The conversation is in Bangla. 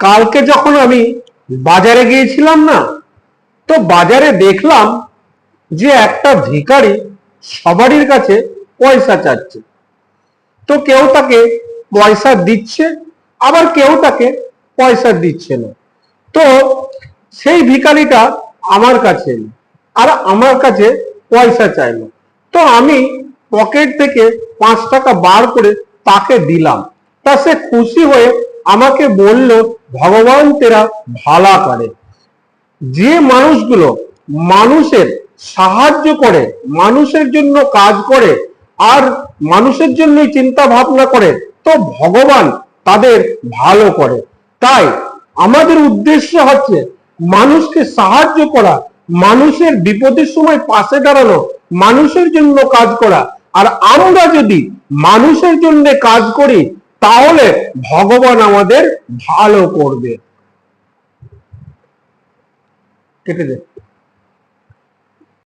কালকে যখন আমি বাজারে গিয়েছিলাম না, তো বাজারে দেখলাম যে একটা ভিখারি সবারই কাছে পয়সা চাচ্ছে। তো কেউ তাকে পয়সা দিচ্ছে, আবার কেউ তাকে পয়সা দিচ্ছে না। তো সেই ভিখারিটা আমার কাছে আর আমার কাছে পয়সা চাইলো। তো আমি পকেট থেকে পাঁচ টাকা বার করে তাকে দিলাম। তা সে খুশি হয়ে আমাকে বলল ভগবান তেরা ভালা করে। যে মানুষগুলো মানুষের সাহায্য করে, মানুষের জন্য কাজ করে, আর মানুষের জন্যই চিন্তা ভাবনা করে, তো ভগবান তাদের ভালো করে। তাই আমাদের উদ্দেশ্য হচ্ছে মানুষকে সাহায্য করা, মানুষের বিপদের সময় পাশে দাঁড়ানো, মানুষের জন্য কাজ করা। আর আমরা যদি মানুষের জন্য কাজ করি তাহলে ভগবান আমাদের ভালো করবে। কেটে দে।